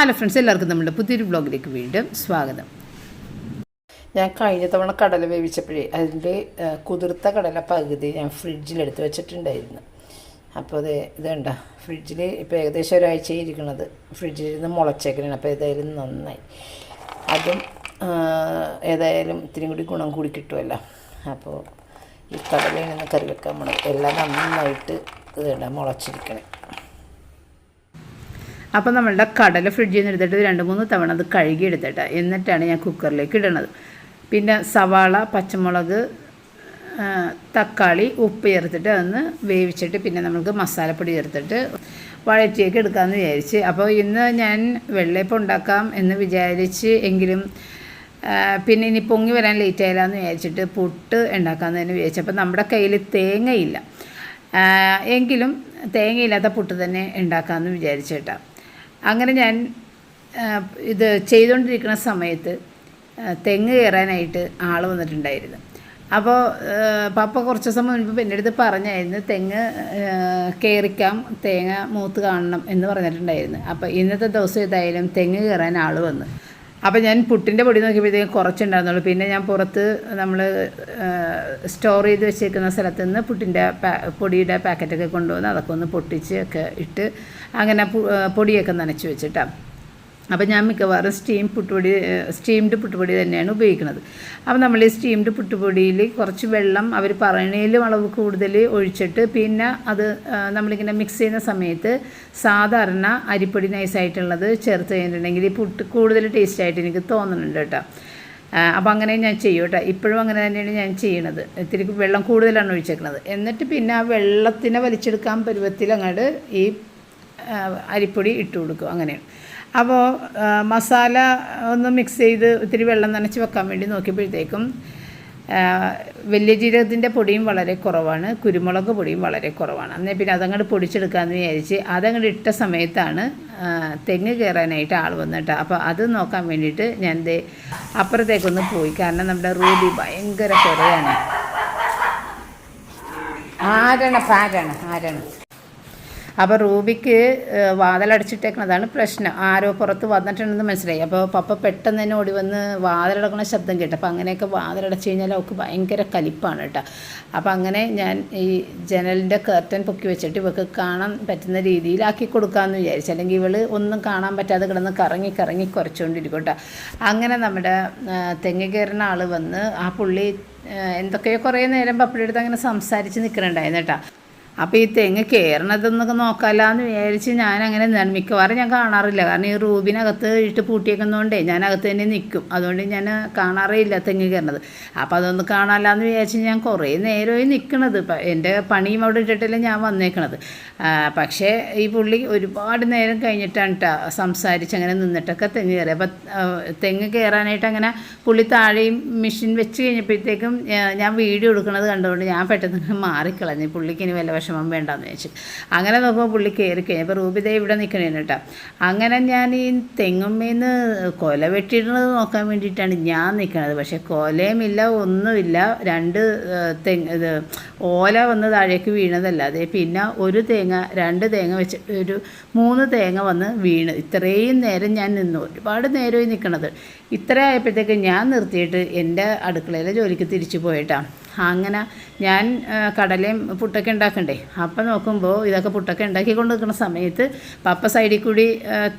Hello friends എല്ലാവർക്കും നമ്മുടെ പുതിയൊരു ബ്ലോഗിലേക്ക് വീണ്ടും സ്വാഗതം. ഞാൻ കഴിഞ്ഞ തവണ കടല വേവിച്ചപ്പോഴേ അതിന്റെ കുതിർത്ത കടല പകുതി ഞാൻ ഫ്രിഡ്ജിലെടുത്ത് വെച്ചിട്ടുണ്ടായിരുന്നു. അപ്പോൾ അത് ഇതുണ്ട ഫ്രിഡ്ജിൽ ഇപ്പോൾ ഏകദേശം ഒരാഴ്ച ഇരിക്കണത്. ഫ്രിഡ്ജിലിരുന്ന് മുളച്ചേക്കണേ അപ്പോൾ ഏതായാലും നന്നായി. അതും ഏതായാലും ഇത്തിരി കൂടി ഗുണം കൂടി കിട്ടുമല്ലോ അപ്പോൾ ഈ കടലയിൽ നിന്ന് കറി വെക്കാൻ നമ്മൾ എല്ലാം നന്നായിട്ട് ഇതുണ്ട മുളച്ചിരിക്കണേ. അപ്പോൾ നമ്മളുടെ കടല ഫ്രിഡ്ജിൽ നിന്ന് എടുത്തിട്ട് രണ്ട് മൂന്ന് തവണ അത് കഴുകി എടുത്തിട്ട് എന്നിട്ടാണ് ഞാൻ കുക്കറിലേക്ക് ഇടണത്. പിന്നെ സവാള പച്ചമുളക് തക്കാളി ഉപ്പ് ചേർത്തിട്ട് അതൊന്ന് വേവിച്ചിട്ട് പിന്നെ നമുക്ക് മസാലപ്പൊടി ചേർത്തിട്ട് വഴറ്റിയൊക്കെ എടുക്കാമെന്ന് വിചാരിച്ച്. അപ്പോൾ ഇന്ന് ഞാൻ വെള്ളയപ്പം ഉണ്ടാക്കാം എന്ന് വിചാരിച്ച് എങ്കിലും പിന്നെ ഇനി പൊങ്ങി വരാൻ ലേറ്റ് ആയില്ലാന്ന് വിചാരിച്ചിട്ട് പുട്ട് ഉണ്ടാക്കാമെന്ന് തന്നെ വിചാരിച്ചു. അപ്പോൾ നമ്മുടെ കയ്യിൽ തേങ്ങയില്ല. എങ്കിലും തേങ്ങയില്ലാത്ത പുട്ട് തന്നെ ഉണ്ടാക്കാമെന്ന് വിചാരിച്ചേട്ടാ അങ്ങനെ ഞാൻ ഇത് ചെയ്തുകൊണ്ടിരിക്കുന്ന സമയത്ത് തെങ്ങ് കയറാനായിട്ട് ആൾ വന്നിട്ടുണ്ടായിരുന്നു. അപ്പോൾ പപ്പ കുറച്ച് ദിവസം മുൻപ് എന്റെ അടുത്ത് പറഞ്ഞായിരുന്നു തെങ്ങ് കയറിക്കാം തേങ്ങ മൂത്ത് കാണണം എന്ന് പറഞ്ഞിട്ടുണ്ടായിരുന്നു. അപ്പോൾ ഇന്നത്തെ ദിവസം ഏതായാലും തെങ്ങ് കയറാൻ ആൾ വന്നു. അപ്പോൾ ഞാൻ പുട്ടിന്റെ പൊടി നോക്കിയപ്പോഴത്തേക്കും കുറച്ചുണ്ടായിരുന്നുള്ളൂ. പിന്നെ ഞാൻ പുറത്ത് നമ്മൾ സ്റ്റോർ ചെയ്ത് വെച്ചേക്കുന്ന സ്ഥലത്ത് നിന്ന് പുട്ടിന്റെ പാ പൊടിയുടെ പാക്കറ്റൊക്കെ കൊണ്ടുവന്ന് അതൊക്കെ ഒന്ന് പൊട്ടിച്ച് ഒക്കെ ഇട്ട് അങ്ങനെ പൊടിയൊക്കെ നനച്ച് വെച്ചിട്ടാണ് അപ്പോൾ ഞാൻ മിക്കവാറും സ്റ്റീം പുട്ടുപൊടി സ്റ്റീംഡ് പുട്ടുപൊടി തന്നെയാണ് ഉപയോഗിക്കുന്നത്. അപ്പോൾ നമ്മൾ ഈ സ്റ്റീംഡ് പുട്ടുപൊടിയിൽ കുറച്ച് വെള്ളം അവർ പറയണേലും അളവ് കൂടുതൽ ഒഴിച്ചിട്ട് പിന്നെ അത് നമ്മളിങ്ങനെ മിക്സ് ചെയ്യുന്ന സമയത്ത് സാധാരണ അരിപ്പൊടി നൈസായിട്ടുള്ളത് ചേർത്ത് കഴിഞ്ഞിട്ടുണ്ടെങ്കിൽ ഈ പുട്ട് കൂടുതൽ ടേസ്റ്റായിട്ട് എനിക്ക് തോന്നുന്നുണ്ട് കേട്ടോ. അപ്പോൾ അങ്ങനെ ഞാൻ ചെയ്യും കേട്ടോ. ഇപ്പോഴും അങ്ങനെ തന്നെയാണ് ഞാൻ ചെയ്യണത്. ഇത്തിരി വെള്ളം കൂടുതലാണ് ഒഴിച്ചേക്കുന്നത് എന്നിട്ട് പിന്നെ ആ വെള്ളത്തിനെ വലിച്ചെടുക്കാൻ പരുവത്തിൽ അങ്ങോട്ട് ഈ അരിപ്പൊടി ഇട്ട് കൊടുക്കും അങ്ങനെ. അപ്പോൾ മസാല ഒന്ന് മിക്സ് ചെയ്ത് ഇത്തിരി വെള്ളം നനച്ച് വെക്കാൻ വേണ്ടി നോക്കിയപ്പോഴത്തേക്കും വലിയ ജീരകത്തിന്റെ പൊടിയും വളരെ കുറവാണ് കുരുമുളക് പൊടിയും വളരെ കുറവാണ്. അന്നേ പിന്നെ അതങ്ങോട്ട് പൊടിച്ചെടുക്കാമെന്ന് വിചാരിച്ച് അതങ്ങോട്ട് ഇട്ട സമയത്താണ് തെങ്ങ് കയറാനായിട്ട് ആൾ വന്നിട്ട്. അപ്പോൾ അത് നോക്കാൻ വേണ്ടിയിട്ട് ഞാൻ ദേ അപ്പുറത്തേക്കൊന്ന് പോയി. കാരണം നമ്മുടെ റൂബി ഭയങ്കര കുറയാണ് ആരാണ്? ആരാണ് ആരാണ്? അപ്പോൾ റൂബിക്ക് വാതിലടച്ചിട്ടേക്കണതാണ് പ്രശ്നം. ആരോ പുറത്ത് വന്നിട്ടുണ്ടെന്ന് മനസ്സിലായി. അപ്പോൾ പപ്പ പെട്ടെന്ന് തന്നെ ഓടി വന്ന് വാതിലടക്കണ ശബ്ദം കേട്ടു. അപ്പോൾ അങ്ങനെയൊക്കെ വാതിലടച്ച് കഴിഞ്ഞാൽ അവൾക്ക് ഭയങ്കര കലിപ്പാണ് കേട്ടോ. അപ്പോൾ അങ്ങനെ ഞാൻ ഈ ജനലിന്റെ കർട്ടൻ പൊക്കി വെച്ചിട്ട് ഇവൾക്ക് കാണാൻ പറ്റുന്ന രീതിയിലാക്കി കൊടുക്കാമെന്ന് വിചാരിച്ചു. അല്ലെങ്കിൽ ഇവൾ ഒന്നും കാണാൻ പറ്റാതെ കിടന്ന് കറങ്ങി കറങ്ങി കുറച്ചുകൊണ്ടിരിക്കും കേട്ടോ. അങ്ങനെ നമ്മുടെ തെങ്ങ് കയറുന്ന ആൾ വന്ന് ആ പുള്ളി എന്തൊക്കെയോ കുറേ നേരം പപ്പിയുടെ അടുത്ത് അങ്ങനെ സംസാരിച്ച് നിൽക്കുന്നുണ്ടായിരുന്നു കേട്ടോ. അപ്പോൾ ഈ തെങ്ങ് കയറണതെന്നൊക്കെ നോക്കാമല്ലാന്ന് വിചാരിച്ച് ഞാൻ അങ്ങനെ മിക്കവാറും ഞാൻ കാണാറില്ല. കാരണം ഈ റൂബിനകത്ത് ഇട്ട് പൂട്ടിയേക്കുന്നതുകൊണ്ടേ ഞാൻ അകത്ത് തന്നെ നിൽക്കും അതുകൊണ്ട് ഞാൻ കാണാറേ ഇല്ല തെങ്ങ് കയറണത് അപ്പോൾ അതൊന്ന് കാണാമല്ലാന്ന് വിചാരിച്ച് ഞാൻ കുറേ നേരമായി നിൽക്കണത് എന്റെ പണിയും അവിടെ ഇട്ടിട്ടല്ലേ ഞാൻ വന്നേക്കണത്. പക്ഷേ ഈ പുള്ളി ഒരുപാട് നേരം കഴിഞ്ഞിട്ടാണ് കേട്ടോ സംസാരിച്ച് അങ്ങനെ നിന്നിട്ടൊക്കെ തെങ്ങ് കയറി അപ്പം തെങ്ങ് കയറാനായിട്ട് അങ്ങനെ പുള്ളി താഴെയും മെഷീൻ വെച്ച് കഴിഞ്ഞപ്പോഴത്തേക്കും ഞാൻ വീഡിയോ എടുക്കുന്നത് കണ്ടുകൊണ്ട് ഞാൻ പെട്ടെന്ന് മാറിക്കളഞ്ഞു. പുള്ളിക്ക് ഇനി വല്ല വിഷമം വേണ്ടെന്ന് വെച്ച് അങ്ങനെ നോക്കുമ്പോൾ പുള്ളി കയറി കഴിഞ്ഞപ്പോൾ റൂബിത ഇവിടെ നിൽക്കണേന്ന് കേട്ടോ. അങ്ങനെ ഞാൻ ഈ തെങ്ങുമ്മേന്ന് കൊല വെട്ടിയിടുന്നത് നോക്കാൻ വേണ്ടിയിട്ടാണ് ഞാൻ നിൽക്കുന്നത് പക്ഷേ കൊലയുമില്ല ഒന്നുമില്ല. രണ്ട് തെങ്ങ് ഇത് ഓല വന്ന് താഴേക്ക് വീണതല്ലാതെ പിന്നെ ഒരു തേങ്ങ രണ്ട് തേങ്ങ വെച്ച് ഒരു മൂന്ന് തേങ്ങ വന്ന് വീണ്. ഇത്രയും നേരം ഞാൻ നിന്നു ഒരുപാട് നേരമായി നിൽക്കണത് ഇത്ര ആയപ്പോഴത്തേക്ക് ഞാൻ നിർത്തിയിട്ട് എന്റെ അടുക്കളയിലെ ജോലിക്ക് തിരിച്ചു പോയിട്ടാണ് അങ്ങനെ ഞാൻ കടലയും പുട്ടൊക്കെ ഉണ്ടാക്കണ്ടേ. അപ്പം നോക്കുമ്പോൾ ഇതൊക്കെ പുട്ടൊക്കെ ഉണ്ടാക്കി കൊണ്ട് നിൽക്കുന്ന സമയത്ത് പപ്പ സൈഡിൽ കൂടി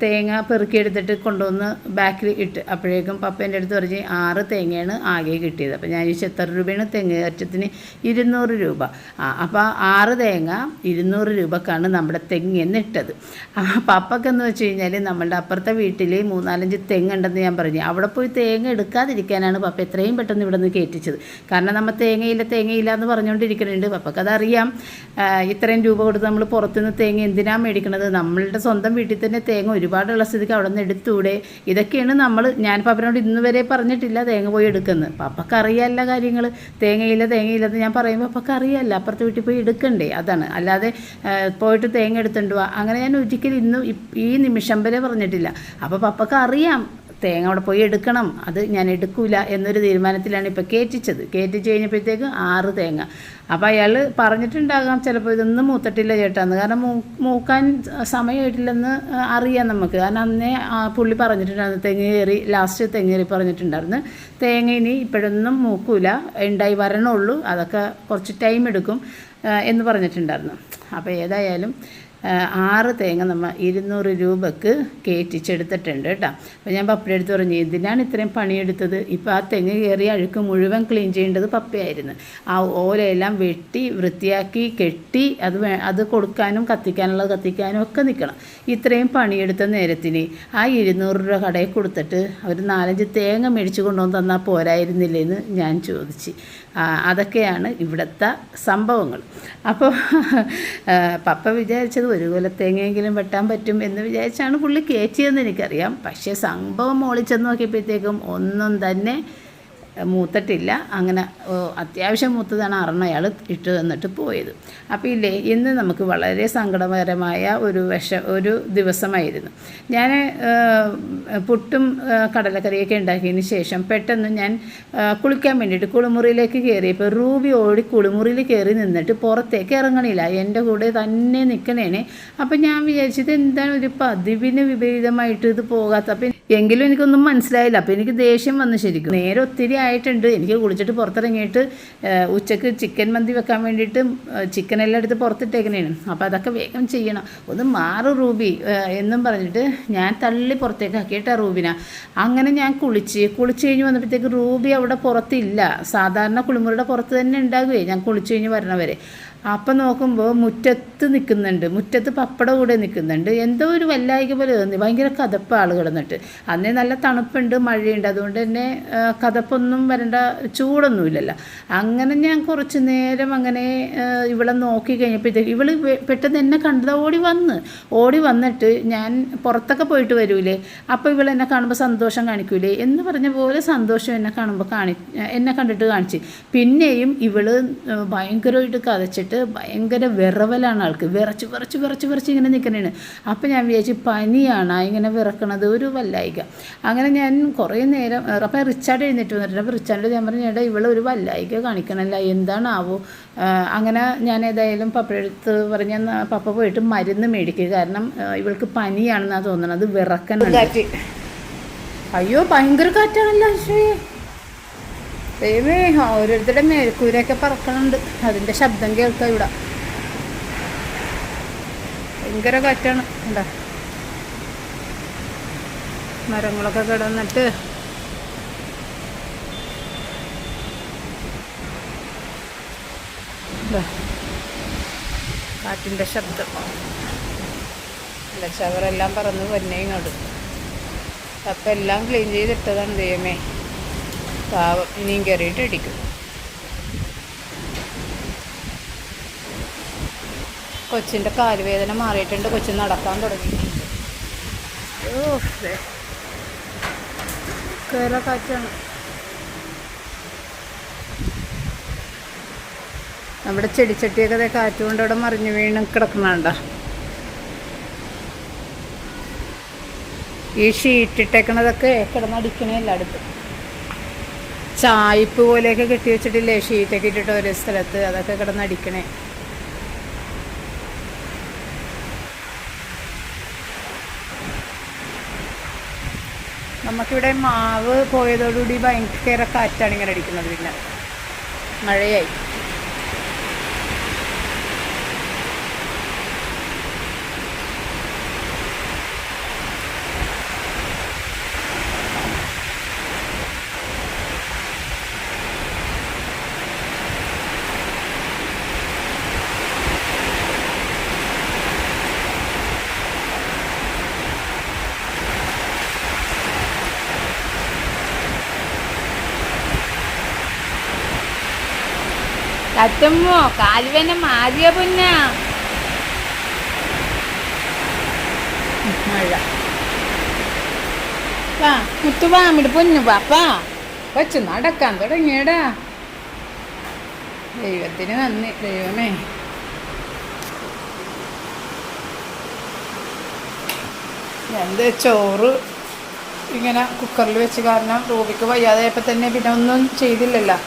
തേങ്ങ പെറുക്കിയെടുത്തിട്ട് കൊണ്ടുവന്ന് ബാക്കിൽ ഇട്ട് അപ്പോഴേക്കും പപ്പ എന്റെ അടുത്ത് പറഞ്ഞ് ആറ് തേങ്ങയാണ് ആകെ കിട്ടിയത്. അപ്പം ഞാൻ ചോദിച്ചു എത്ര രൂപയാണ് തേങ്ങ അറ്റത്തിന് ഇരുന്നൂറ് രൂപ. ആ അപ്പോൾ ആറ് തേങ്ങ ഇരുന്നൂറ് രൂപക്കാണ് നമ്മുടെ തെങ്ങെന്ന് ഇട്ടത്. ആ പപ്പക്കെന്ന് വെച്ച് കഴിഞ്ഞാൽ നമ്മളുടെ അപ്പുറത്തെ വീട്ടിൽ മൂന്നാലഞ്ച് തെങ്ങുണ്ടെന്ന് ഞാൻ പറഞ്ഞു. അവിടെ പോയി തേങ്ങ എടുക്കാതിരിക്കാനാണ് പപ്പ എത്രയും പെട്ടെന്ന് ഇവിടെ നിന്ന് കയറ്റിച്ചത് കാരണം നമ്മൾ തേങ്ങയില്ല തേങ്ങയില്ല എന്ന് പറഞ്ഞുകൊണ്ടിരിക്കുന്നുണ്ട് പപ്പക്കതറിയാം ഇത്രയും രൂപ കൊടുത്ത് നമ്മൾ പുറത്തുനിന്ന് തേങ്ങ എന്തിനാ മേടിക്കണത്? നമ്മളുടെ സ്വന്തം വീട്ടിൽ തന്നെ തേങ്ങ ഒരുപാടുള്ള സ്ഥിതിക്ക് അവിടെ നിന്ന് എടുത്തൂടെ? ഇതൊക്കെയാണ് നമ്മൾ ഞാൻ പപ്പനോട് ഇന്ന് വരെ പറഞ്ഞിട്ടില്ല തേങ്ങ പോയി എടുക്കുന്നത് പപ്പക്കറിയാല്ല കാര്യങ്ങൾ തേങ്ങയില്ല തേങ്ങയില്ലെന്ന് ഞാൻ പറയുമ്പോൾ പപ്പക്കറിയാല്ല അപ്പുറത്തെ വീട്ടിൽ പോയി എടുക്കണ്ടേ? അതാണ്. അല്ലാതെ പോയിട്ട് തേങ്ങ എടുത്തുകൊണ്ട് അങ്ങനെ ഞാൻ ഒരിക്കലും ഇന്ന് ഈ നിമിഷം വരെ പറഞ്ഞിട്ടില്ല. അപ്പോൾ പപ്പക്ക് അറിയാം തേങ്ങ അവിടെ പോയി എടുക്കണം. അത് ഞാൻ എടുക്കില്ല എന്നൊരു തീരുമാനത്തിലാണ് ഇപ്പോൾ കയറ്റിച്ചത് കയറ്റിച്ച് കഴിഞ്ഞപ്പോഴത്തേക്ക് ആറ് തേങ്ങ. അപ്പോൾ അയാൾ പറഞ്ഞിട്ടുണ്ടാകാം ചിലപ്പോൾ ഇതൊന്നും മൂത്തട്ടില്ല ചേട്ടാന്ന്. കാരണം മൂ മൂക്കാൻ സമയമായിട്ടില്ലെന്ന് അറിയാം നമുക്ക്. കാരണം അന്നേ പുള്ളി പറഞ്ഞിട്ടുണ്ടായിരുന്നു. തെങ്ങ് കയറി ലാസ്റ്റ് തെങ്ങ് കയറി പറഞ്ഞിട്ടുണ്ടായിരുന്നു. തേങ്ങ ഇനി ഇപ്പോഴൊന്നും മൂക്കൂല. ഉണ്ടായി വരണുള്ളൂ അതൊക്കെ കുറച്ച് ടൈം എടുക്കും എന്ന് പറഞ്ഞിട്ടുണ്ടായിരുന്നു. അപ്പോൾ ഏതായാലും ആറ് തേങ്ങ നമ്മൾ ഇരുന്നൂറ് രൂപക്ക് കയറ്റിച്ചെടുത്തിട്ടുണ്ട് കേട്ടോ. അപ്പോൾ ഞാൻ പപ്പയുടെ അടുത്ത് പറഞ്ഞു എന്തിനാണ് ഇത്രയും പണിയെടുത്തത്? ഇപ്പോൾ ആ തെങ്ങ് കയറി അഴുക്ക് മുഴുവൻ ക്ലീൻ ചെയ്യേണ്ടത് പപ്പയായിരുന്നു. ആ ഓലയെല്ലാം വെട്ടി വൃത്തിയാക്കി കെട്ടി അത് അത് കൊടുക്കാനും കത്തിക്കാനുള്ളത് കത്തിക്കാനും ഒക്കെ നിൽക്കണം ഇത്രയും പണിയെടുത്ത നേരത്തിന് ആ ഇരുന്നൂറ് രൂപ കടയിൽ കൊടുത്തിട്ട് അവർ നാലഞ്ച് തേങ്ങ മേടിച്ച് കൊണ്ടുവന്ന് തന്നാൽ പോരായിരുന്നില്ലേന്ന് ഞാൻ ചോദിച്ചു. അതൊക്കെയാണ് ഇവിടുത്തെ സംഭവങ്ങൾ. അപ്പോൾ പപ്പ വിചാരിച്ചത് ഒരു കുലത്തേങ്ങയെങ്കിലും വെട്ടാൻ പറ്റും എന്ന് വിചാരിച്ചാണ് പുള്ളി കയറ്റിയതെന്ന് എനിക്കറിയാം. പക്ഷേ സംഭവം മോളിച്ചെന്ന് നോക്കിയപ്പോഴത്തേക്കും ഒന്നും തന്നെ മൂത്തിട്ടില്ല. അങ്ങനെ അത്യാവശ്യം മൂത്തതാണ് അറണ്ണ അയാൾ ഇട്ട് തന്നിട്ട് പോയത്. അപ്പോൾ ഇല്ലേ ഇന്ന് നമുക്ക് വളരെ സങ്കടകരമായ ഒരു വിഷ ഒരു ദിവസമായിരുന്നു. ഞാൻ പുട്ടും കടലക്കറിയൊക്കെ ഉണ്ടാക്കിയതിന് ശേഷം പെട്ടെന്ന് ഞാൻ കുളിക്കാൻ വേണ്ടിയിട്ട് കുളിമുറിയിലേക്ക് കയറിയപ്പോൾ റൂബി ഓടി കുളിമുറിയിൽ കയറി നിന്നിട്ട് പുറത്തേക്ക് ഇറങ്ങണില്ല. എന്റെ കൂടെ തന്നെ നിൽക്കണേനെ അപ്പം ഞാൻ വിചാരിച്ചത് എന്താണ് ഒരു പതിവിന് വിപരീതമായിട്ട് ഇത് പോകാത്ത അപ്പം എങ്കിലും എനിക്കൊന്നും മനസ്സിലായില്ല. അപ്പോൾ എനിക്ക് ദേഷ്യം വന്നു ശരിക്കും. നേരെ ഒത്തിരി ആയിട്ടുണ്ട്. എനിക്ക് കുളിച്ചിട്ട് പുറത്തിറങ്ങിയിട്ട് ഉച്ചയ്ക്ക് ചിക്കൻ മന്തി വെക്കാൻ വേണ്ടിയിട്ട് ചിക്കനെല്ലാം എടുത്ത് പുറത്തിട്ടേക്കണേണ് അപ്പോൾ അതൊക്കെ വേഗം ചെയ്യണം. ഒന്ന് മാറ് റൂബി എന്നും പറഞ്ഞിട്ട് ഞാൻ തള്ളി പുറത്തേക്ക് ആക്കിയിട്ടാ റൂബിന. അങ്ങനെ ഞാൻ കുളിച്ച് കുളിച്ച് കഴിഞ്ഞ് വന്നപ്പോഴത്തേക്ക് റൂബി അവിടെ പുറത്തില്ല. സാധാരണ കുളിമുറിയുടെ പുറത്ത് തന്നെ ഉണ്ടാകുകയെ ഞാൻ കുളിച്ച് കഴിഞ്ഞ് വരണവരെ. അപ്പം നോക്കുമ്പോൾ മുറ്റത്ത് നിൽക്കുന്നുണ്ട് മുറ്റത്ത് പപ്പട കൂടെ നിൽക്കുന്നുണ്ട് എന്തോ ഒരു വല്ലായിക പോലെ തോന്നി. ഭയങ്കര കഥപ്പ് ആളുകൾ എന്നിട്ട് അന്നേ നല്ല തണുപ്പുണ്ട് മഴയുണ്ട്. അതുകൊണ്ട് തന്നെ കഥപ്പൊന്നും വരേണ്ട ചൂടൊന്നുമില്ലല്ലോ. അങ്ങനെ ഞാൻ കുറച്ച് നേരം അങ്ങനെ ഇവളെ നോക്കി കഴിഞ്ഞപ്പോഴത്തേക്ക് ഇവൾ പെട്ടെന്ന് എന്നെ കണ്ടത് ഓടി വന്ന്. ഓടി വന്നിട്ട് ഞാൻ പുറത്തൊക്കെ പോയിട്ട് വരൂലേ? അപ്പോൾ ഇവൾ എന്നെ കാണുമ്പോൾ സന്തോഷം കാണിക്കൂലേ? എന്ന് പറഞ്ഞ പോലെ സന്തോഷം എന്നെ കാണുമ്പോൾ കാണി എന്നെ കണ്ടിട്ട് കാണിച്ച്. പിന്നെയും ഇവൾ ഭയങ്കരമായിട്ട് ഭയങ്കരമായിട്ട് കതച്ചിട്ട് ഭയങ്കര വിറവലാണ് ആൾക്ക്. വിറച്ച് വിറച്ച് വിറച്ച് വിറച്ച് ഇങ്ങനെ നിൽക്കണേണ് അപ്പം ഞാൻ വിചാരിച്ചു പനിയാണ് ഇങ്ങനെ വിറക്കണത് ഒരു വല്ലായിക. അങ്ങനെ ഞാൻ കുറേ നേരം അപ്പം റിച്ചാർഡ് എഴുന്നേറ്റ് വന്നിട്ടുണ്ട് അപ്പോൾ റിച്ചാർഡ് ഞാൻ പറഞ്ഞു ചേട്ടാ ഇവളെ ഒരു വല്ലായിക കാണിക്കണമല്ല എന്താണാവോ? അങ്ങനെ ഞാൻ ഏതായാലും പപ്പയെടുത്ത് പറഞ്ഞ പപ്പ പോയിട്ട് മരുന്ന് മേടിക്കുക കാരണം ഇവൾക്ക് പനിയാണെന്നാണ് തോന്നുന്നത് വിറക്കനുണ്ട് അയ്യോ ഭയങ്കര കാറ്റാണല്ലോ അശ്വേ ദൈവമേ ഓരോരുത്തരുടെ മേൽക്കൂരയൊക്കെ പറക്കണുണ്ട്. അതിന്റെ ശബ്ദം കേൾക്കാം ഇവിടെ. ഭയങ്കര കാറ്റാണ്. എന്താ മരങ്ങളൊക്കെ കിടന്നിട്ട്. കാറ്റിന്റെ ശബ്ദം. അല്ല ചവറെല്ലാം പറന്ന് വന്നേ ഇങ്ങോട്ട്. അപ്പം എല്ലാം ക്ലീൻ ചെയ്തിട്ടതാണ് ദൈവമേ. പാവം ഇനിയും കയറിയിട്ട് ഇടിക്കും. കൊച്ചിന്റെ കാലുവേദന മാറിയിട്ടുണ്ട്. കൊച്ചു നടക്കാൻ തുടങ്ങി കാറ്റാണ്. നമ്മുടെ ചെടിച്ചട്ടിയൊക്കെ ദേ കാറ്റ് കൊണ്ട് അവിടെ മറിഞ്ഞു വീണ് കിടക്കുന്നുണ്ട? ഈ ഷീറ്റിട്ടേക്കണതൊക്കെ കിടന്നടിക്കണേ എല്ലായിടത്തും. ചായ്പ് പോലെയൊക്കെ കെട്ടി വെച്ചിട്ടില്ലേ? ഷീറ്റൊക്കെ ഇട്ടിട്ട് ഒരു സ്ഥലത്ത് അതൊക്കെ കിടന്നടിക്കണേ നമുക്കിവിടെ മാവ് പോയതോടുകൂടി ഭയങ്കര കാറ്റാണ് ഇങ്ങനെ അടിക്കുന്നത് പിന്നെ. മഴയായി. കത്തുമ്മോ കാൽവന മാറിയ പൊന്ന? മഴ. വാ മുത്തു വാ അമ്മിട് പൊന്നു പാപ്പാ വച്ച് നടക്കാൻ തുടങ്ങിയടാ. ദൈവത്തിന് നന്ദി ദൈവമേ. എന്ത് ചോറ് ഇങ്ങനെ കുക്കറിൽ വെച്ച് കാരണം റൂബിക്ക് വയ്യാതായപ്പോൾ തന്നെ പിന്നെ ഒന്നും ചെയ്തില്ലല്ലോ.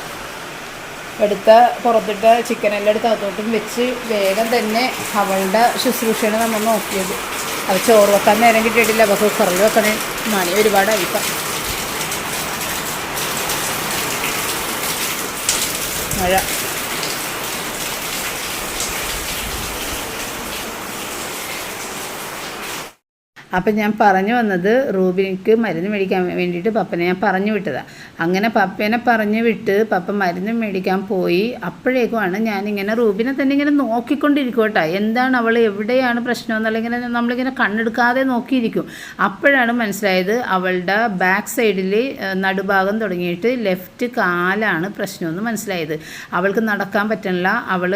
എടുത്ത പുറത്തിട്ട ചിക്കനെല്ലാം എടുത്ത് അകത്തോട്ടും വെച്ച് വേഗം തന്നെ അവളുടെ ശുശ്രൂഷയാണ് നമ്മൾ നോക്കിയത്. അത് ചോറ് വെക്കാൻ നേരം കിട്ടിയിട്ടില്ല അപ്പോൾ കുക്കറിൽ വെക്കണേ. മണി ഒരുപാട് ഒരുപാടായിപ്പം. മഴ. അപ്പം ഞാൻ പറഞ്ഞു വന്നത് റൂബിനിക്ക് മരുന്ന് മേടിക്കാൻ വേണ്ടിയിട്ട് പപ്പനെ ഞാൻ പറഞ്ഞു വിട്ടതാണ് അങ്ങനെ പപ്പേനെ പറഞ്ഞു വിട്ട് പപ്പ മരുന്ന് മേടിക്കാൻ പോയി. അപ്പോഴേക്കുമാണ് ഞാനിങ്ങനെ റൂബിനെ തന്നെ ഇങ്ങനെ നോക്കിക്കൊണ്ടിരിക്കും കേട്ടോ എന്താണ് അവൾ എവിടെയാണ് പ്രശ്നം എന്നുള്ള ഇങ്ങനെ നമ്മളിങ്ങനെ കണ്ണെടുക്കാതെ നോക്കിയിരിക്കും. അപ്പോഴാണ് മനസ്സിലായത് അവളുടെ ബാക്ക് സൈഡിൽ നടുഭാഗം തുടങ്ങിയിട്ട് ലെഫ്റ്റ് കാലാണ് പ്രശ്നമെന്ന് മനസ്സിലായത്. അവൾക്ക് നടക്കാൻ പറ്റണില്ല. അവൾ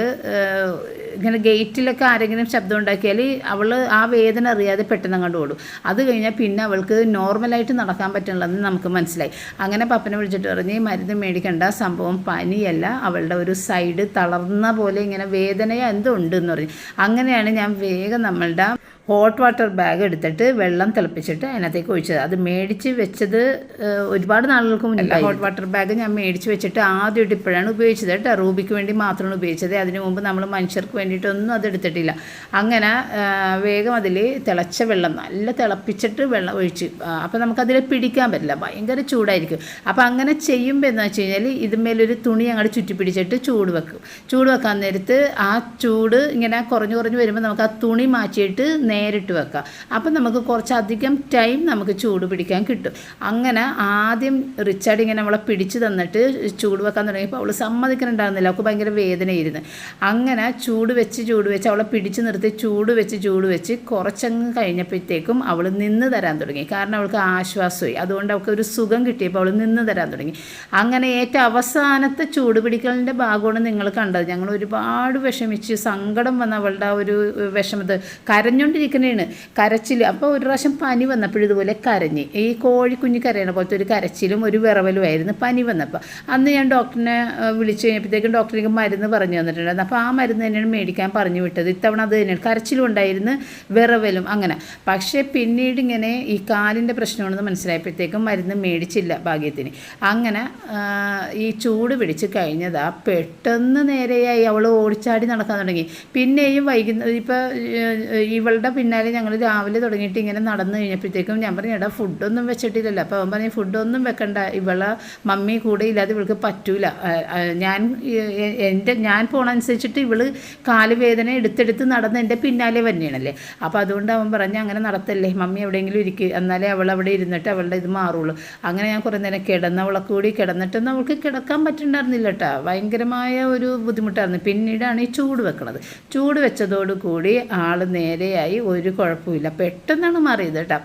ഇങ്ങനെ ഗേറ്റിലൊക്കെ ആരെങ്കിലും ശബ്ദം ഉണ്ടാക്കിയാൽ അവൾ ആ വേദന അറിയാതെ പെട്ടെന്ന് അങ്ങോട്ട് ഓടും അത് കഴിഞ്ഞാൽ പിന്നെ അവൾക്ക് നോർമലായിട്ട് നടക്കാൻ പറ്റണില്ലെന്ന് നമുക്ക് മനസ്സിലായി. അങ്ങനെ പപ്പനെ വിളിച്ചിട്ട് പറഞ്ഞ് "ഈ മരുന്ന് മേടിക്കേണ്ട സംഭവം പനിയല്ല അവളുടെ ഒരു സൈഡ് തളർന്ന പോലെ ഇങ്ങനെ വേദനയോ എന്തോ ഉണ്ട് എന്ന് പറഞ്ഞു. അങ്ങനെയാണ് ഞാൻ വേഗം നമ്മളുടെ ഹോട്ട് വാട്ടർ ബാഗ് എടുത്തിട്ട് വെള്ളം തിളപ്പിച്ചിട്ട് അതിനകത്തേക്ക് ഒഴിച്ചത്. അത് മേടിച്ച് വെച്ചത് ഒരുപാട് നാളുകൾക്ക് മുന്നേ ഹോട്ട് വാട്ടർ ബാഗ് ഞാൻ മേടിച്ച് വെച്ചിട്ട് ആദ്യമായിട്ട് ഇപ്പോഴാണ് ഉപയോഗിച്ചത് കേട്ടോ. റൂബിക്ക് വേണ്ടി മാത്രമാണ് ഉപയോഗിച്ചത്. അതിന് മുമ്പ് നമ്മൾ മനുഷ്യർക്ക് വേണ്ടിയിട്ടൊന്നും അത് എടുത്തിട്ടില്ല. അങ്ങനെ വേഗം അതിൽ തിളച്ച വെള്ളം നല്ല തിളപ്പിച്ചിട്ട് വെള്ളം ഒഴിച്ച് അപ്പോൾ നമുക്കതിൽ പിടിക്കാൻ പറ്റില്ല. ഭയങ്കര ചൂടായിരിക്കും. അപ്പോൾ അങ്ങനെ ചെയ്യുമ്പോൾ എന്ന് വെച്ച് കഴിഞ്ഞാൽ ഇതുമേലൊരു തുണി അങ്ങോട്ട് ചുറ്റി പിടിച്ചിട്ട് ചൂട് വെക്കും. ചൂട് വെക്കാൻ നേരത്ത് ആ ചൂട് ഇങ്ങനെ കുറഞ്ഞു കുറഞ്ഞു വരുമ്പോൾ നമുക്ക് ആ തുണി മാറ്റിയിട്ട് നേരിട്ട് വെക്കാം. അപ്പം നമുക്ക് കുറച്ചധികം ടൈം നമുക്ക് ചൂട് പിടിക്കാൻ കിട്ടും. അങ്ങനെ ആദ്യം റിച്ചാർഡ് ഇങ്ങനെ അവളെ പിടിച്ചു തന്നിട്ട് ചൂട് വെക്കാൻ തുടങ്ങിയപ്പോൾ അവൾ സമ്മതിക്കുന്നുണ്ടായിരുന്നില്ല. അവൾക്ക് ഭയങ്കര വേദനയായിരുന്നു. അങ്ങനെ ചൂട് വെച്ച് ചൂട് വെച്ച് അവളെ പിടിച്ചു നിർത്തി ചൂട് വെച്ച് ചൂട് വെച്ച് കുറച്ചങ്ങ് കഴിഞ്ഞപ്പോഴത്തേക്കും അവൾ നിന്ന് തരാൻ തുടങ്ങി. കാരണം അവൾക്ക് ആശ്വാസമായി. അതുകൊണ്ട് അവൾക്ക് ഒരു സുഖം കിട്ടിയപ്പോൾ അവൾ നിന്ന് തരാൻ തുടങ്ങി. അങ്ങനെ ഏറ്റവും അവസാനത്തെ ചൂട് പിടിക്കലിന്റെ ഭാഗമാണ് നിങ്ങൾ കണ്ടത്. ഞങ്ങൾ ഒരുപാട് വിഷമിച്ച് സങ്കടം വന്ന അവളുടെ ആ ഒരു വിഷമത് കരഞ്ഞുകൊണ്ടിരിക്കുന്നതാണ് കരച്ചിൽ അപ്പോൾ ഒരു പ്രാവശ്യം പനി വന്നപ്പോൾ ഇതുപോലെ കരഞ്ഞ്. ഈ കോഴി കുഞ്ഞ് കരയണ പോലത്തെ ഒരു കരച്ചിലും ഒരു വിറവലുമായിരുന്നു പനി വന്നപ്പോൾ. അന്ന് ഞാൻ ഡോക്ടറിനെ വിളിച്ചു കഴിഞ്ഞപ്പോഴത്തേക്കും ഡോക്ടർ എനിക്ക് മരുന്ന് പറഞ്ഞു തന്നിട്ടുണ്ടായിരുന്നു. അപ്പോൾ ആ മരുന്ന് തന്നെയാണ് മേടിക്കാൻ പറഞ്ഞു വിട്ടത്. ഇത്തവണ അത് തന്നെയാണ്. കരച്ചിലും ഉണ്ടായിരുന്നു വിറവലും അങ്ങനെ. പക്ഷേ പിന്നീട് ഇങ്ങനെ ഈ കാലിന്റെ പ്രശ്നമാണെന്ന് മനസ്സിലായപ്പോഴത്തേക്കും മരുന്ന് മേടിച്ചില്ല ഭാഗ്യത്തിന്. അങ്ങനെ ഈ ചൂട് പിടിച്ച് കഴിഞ്ഞതാ പെട്ടെന്ന് നേരെയായി അവൾ ഓടിച്ചാടി നടക്കാൻ തുടങ്ങി. പിന്നെയും വൈകുന്നേരം ഇപ്പോൾ ഇവളുടെ പിന്നാലെ ഞങ്ങൾ രാവിലെ തുടങ്ങിയിട്ട് ഇങ്ങനെ നടന്നു കഴിഞ്ഞപ്പോഴത്തേക്കും ഞാൻ പറഞ്ഞു എടാ ഫുഡൊന്നും വെച്ചിട്ടില്ലല്ലോ. അപ്പോൾ അവൻ പറഞ്ഞു ഫുഡൊന്നും വെക്കണ്ട. ഇവളെ മമ്മി കൂടെ ഇല്ലാതെ ഇവൾക്ക് പറ്റൂല. ഞാൻ എന്റെ ഞാൻ പോണനുസരിച്ചിട്ട് ഇവൾ കാലുവേദന എടുത്തെടുത്ത് നടന്ന് എന്റെ പിന്നാലെ തന്നെയാണല്ലേ അപ്പോൾ അതുകൊണ്ട് അവൻ പറഞ്ഞ് അങ്ങനെ നടത്തല്ലേ. മമ്മി എവിടെയെങ്കിലും ഇരിക്കുക എന്നാലേ അവൾ അവിടെ ഇരുന്നിട്ട് അവളുടെ ഇത് മാറുള്ളൂ. അങ്ങനെ ഞാൻ കുറേ നേരം കിടന്നവളെ കൂടി കിടന്നിട്ടൊന്നും അവൾക്ക് കിടക്കാൻ പറ്റുന്നുണ്ടായിരുന്നില്ല കേട്ടോ ഭയങ്കരമായ ഒരു ബുദ്ധിമുട്ടായിരുന്നു. പിന്നീടാണ് ഈ ചൂട് വെക്കണത്. ചൂട് വെച്ചതോടുകൂടി ആൾ നേരെയായി ഒരു കുഴപ്പമില്ല. പെട്ടെന്നാണ് മാറിയത് കേട്ടോ.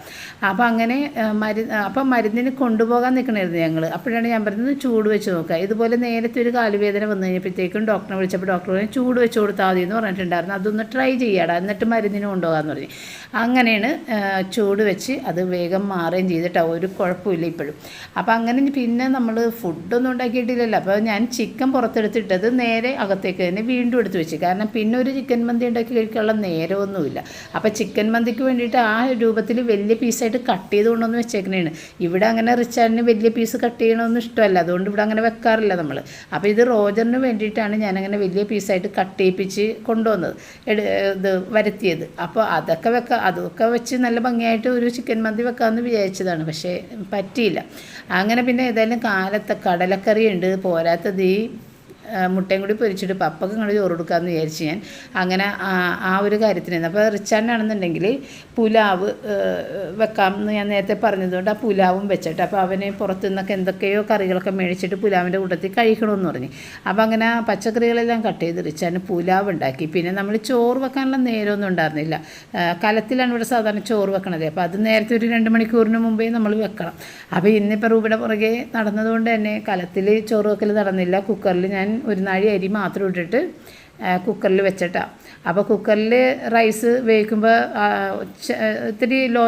അപ്പോൾ അങ്ങനെ മരുന്ന് അപ്പം മരുന്നിന് കൊണ്ടുപോകാൻ നിൽക്കണമായിരുന്നു ഞങ്ങൾ അപ്പോഴാണ് ഞാൻ പറയുന്നത് ചൂട് വെച്ച് നോക്കുക. ഇതുപോലെ നേരത്തെ ഒരു കാലുവേദന വന്നു കഴിഞ്ഞപ്പോഴത്തേക്കും ഡോക്ടറെ വിളിച്ചപ്പോൾ ഡോക്ടർ പറഞ്ഞു ചൂട് വെച്ച് കൊടുത്താൽ മതി എന്ന് പറഞ്ഞിട്ടുണ്ടായിരുന്നു. അതൊന്ന് ട്രൈ ചെയ്യാടാ. എന്നിട്ട് മരുന്നിന് കൊണ്ടുപോകാമെന്ന് പറഞ്ഞു. അങ്ങനെയാണ് ചൂട് വെച്ച് അത് വേഗം മാറുകയും ചെയ്തിട്ടാ ഒരു കുഴപ്പമില്ല ഇപ്പോഴും. അപ്പോൾ അങ്ങനെ പിന്നെ നമ്മൾ ഫുഡൊന്നും ഉണ്ടാക്കിയിട്ടില്ലല്ലോ. അപ്പോൾ ഞാൻ ചിക്കൻ പുറത്തെടുത്തിട്ടത് നേരെ അകത്തേക്ക് തന്നെ വീണ്ടും എടുത്ത് വെച്ച്. കാരണം പിന്നെ ഒരു ചിക്കൻ മന്തി ഉണ്ടാക്കി കഴിക്കാനുള്ള നേരമൊന്നുമില്ല. അപ്പോൾ ചിക്കൻ മന്തിക്ക് വേണ്ടിയിട്ട് ആ രൂപത്തിൽ വലിയ പീസായിട്ട് കട്ട് ചെയ്ത് കൊണ്ടുവന്ന് വെച്ചേക്കണേണ്. ഇവിടെ അങ്ങനെ റിച്ചാർഡിന് വലിയ പീസ് കട്ട് ചെയ്യണമെന്ന് ഇഷ്ടമല്ല. അതുകൊണ്ട് ഇവിടെ അങ്ങനെ വെക്കാറില്ല നമ്മൾ അപ്പോൾ ഇത് റോജറിന് വേണ്ടിയിട്ടാണ് ഞാനങ്ങനെ വലിയ പീസായിട്ട് കട്ട് ചെയ്യിപ്പിച്ച് കൊണ്ടുവന്നത്. ഇത് വരുത്തിയത്. അപ്പോൾ അതൊക്കെ വെക്കാം അതൊക്കെ വെച്ച് നല്ല ഭംഗിയായിട്ട് ഒരു ചിക്കൻ മന്തി വെക്കാമെന്ന് വിചാരിച്ചതാണ്. പക്ഷേ പറ്റിയില്ല. അങ്ങനെ പിന്നെ ഏതായാലും കാലത്തെ കടലക്കറി ഉണ്ട്. പോരാത്തത് ഈ മുട്ടയും കൂടി പൊരിച്ചിട്ട് പപ്പക്ക് ഇങ്ങോട്ട് ചോറ് കൊടുക്കാമെന്ന് വിചാരിച്ച് ഞാൻ. അങ്ങനെ ആ ഒരു കാര്യത്തിന് അപ്പോൾ റിച്ചാനാണെന്നുണ്ടെങ്കിൽ പുലാവ് വെക്കാമെന്ന് ഞാൻ നേരത്തെ പറഞ്ഞതുകൊണ്ട് ആ പുലാവും വെച്ചിട്ട്. അപ്പോൾ അവനെ പുറത്തു നിന്നൊക്കെ എന്തൊക്കെയോ കറികളൊക്കെ മേടിച്ചിട്ട് പുലാവിന്റെ കൂട്ടത്തിൽ കഴിക്കണമെന്ന് പറഞ്ഞു. അപ്പോൾ അങ്ങനെ പച്ചക്കറികളെല്ലാം കട്ട് ചെയ്ത് റിച്ചാന് പുലാവ് ഉണ്ടാക്കി. പിന്നെ നമ്മൾ ചോറ് വെക്കാനുള്ള നേരമൊന്നും ഉണ്ടായിരുന്നില്ല. കലത്തിലാണ് ഇവിടെ സാധാരണ ചോറ് വെക്കണത്. അപ്പോൾ അത് നേരത്തെ ഒരു രണ്ട് മണിക്കൂറിന് മുമ്പേ നമ്മൾ വെക്കണം. അപ്പോൾ ഇന്നിപ്പോൾ റൂബിയുടെ പുറകെ നടന്നതുകൊണ്ട് തന്നെ കലത്തിൽ ചോറ് വെക്കൽ നടന്നില്ല. കുക്കറിൽ ഞാൻ ഒരു നാഴി അരി മാത്രം ഇട്ടിട്ട് കുക്കറിൽ വെച്ചിട്ടാണ് അപ്പോൾ കുക്കറിൽ റൈസ് വേവിക്കുമ്പോൾ ഇത്തിരി ലോ